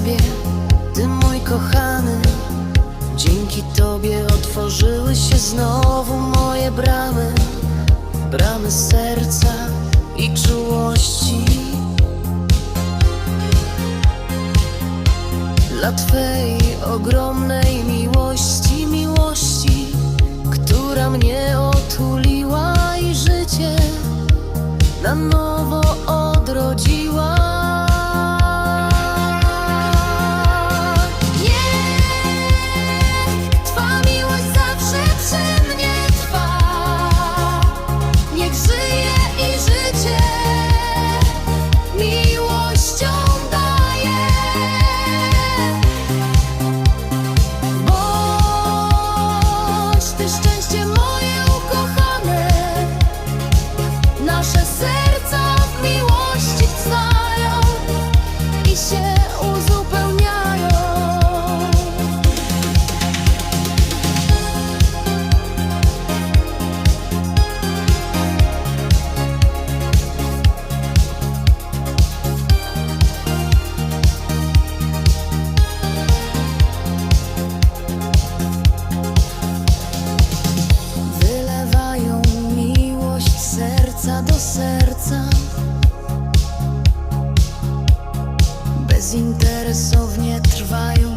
Tobie, Ty mój kochany. Dzięki Tobie otworzyły się znowu moje bramy, bramy serca i czułości. Dla Twej ogromnej się uzupełniają. Bezinteresownie trwają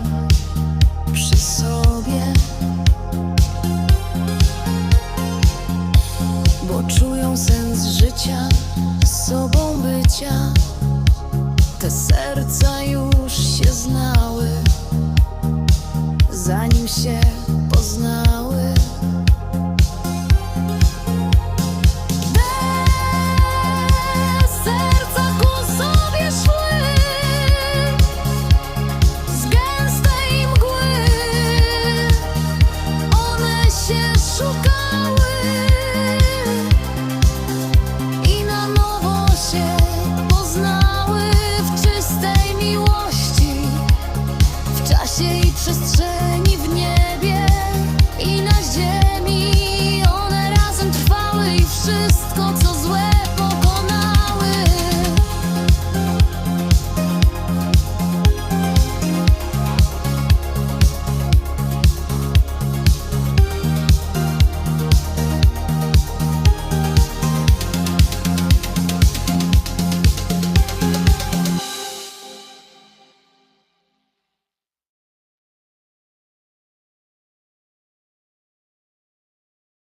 przy sobie, bo czują sens życia, sobą bycia. Te serca już się znały, zanim się W czasie i przestrzeni, w niebie i na ziemi.